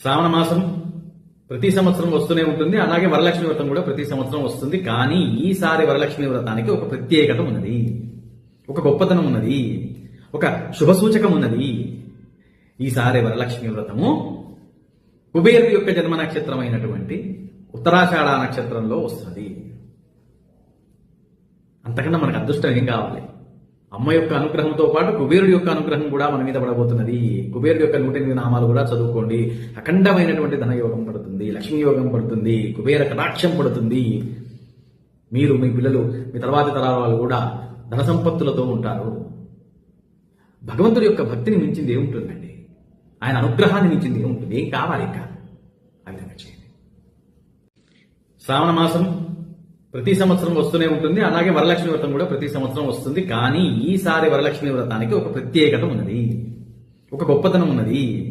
శ్రావణ మాసం ప్రతి సంవత్సరం వస్తూనే ఉంటుంది. అలాగే వరలక్ష్మి వ్రతం కూడా ప్రతి సంవత్సరం వస్తుంది. కానీ ఈసారి వరలక్ష్మి వ్రతానికి ఒక ప్రత్యేకత ఉన్నది. ఒక గొప్పతనం ఉన్నది. ఒక శుభ సూచకం ఉన్నది. ఈసారి వరలక్ష్మి వ్రతము కుబేరు యొక్క జన్మ నక్షత్రమైనటువంటి ఉత్తరాషాఢ నక్షత్రంలో వస్తుంది. అంతకన్నా మనకు అదృష్టం ఏం కావాలి? అమ్మ యొక్క అనుగ్రహంతో పాటు కుబేరుడి యొక్క అనుగ్రహం కూడా మన మీద పడబోతున్నది. కుబేరుడి యొక్క నూట ఎనిమిది నామాలు కూడా చదువుకోండి. అఖండమైనటువంటి ధనయోగం పడుతుంది లక్ష్మీ యోగం పడుతుంది కుబేర కటాక్షం పడుతుంది. మీరు మీ పిల్లలు మీ తర్వాతి తరాల వాళ్ళు కూడా ధన సంపత్తులతో ఉంటారు. భగవంతుడి యొక్క భక్తిని మించింది ఏముంటుందండి? ఆయన అనుగ్రహాన్ని మించింది ఏముంటుంది? ఏం కావాలి ఇంకా? ఆ విధంగా చేయండి. శ్రావణ మాసం ప్రతి సంవత్సరం వస్తూనే ఉంటుంది. అలాగే వరలక్ష్మి వ్రతం కూడా ప్రతి సంవత్సరం వస్తుంది. కానీ ఈసారి వరలక్ష్మి వ్రతానికి ఒక ప్రత్యేకత ఉన్నది. ఒక గొప్పతనం ఉన్నది.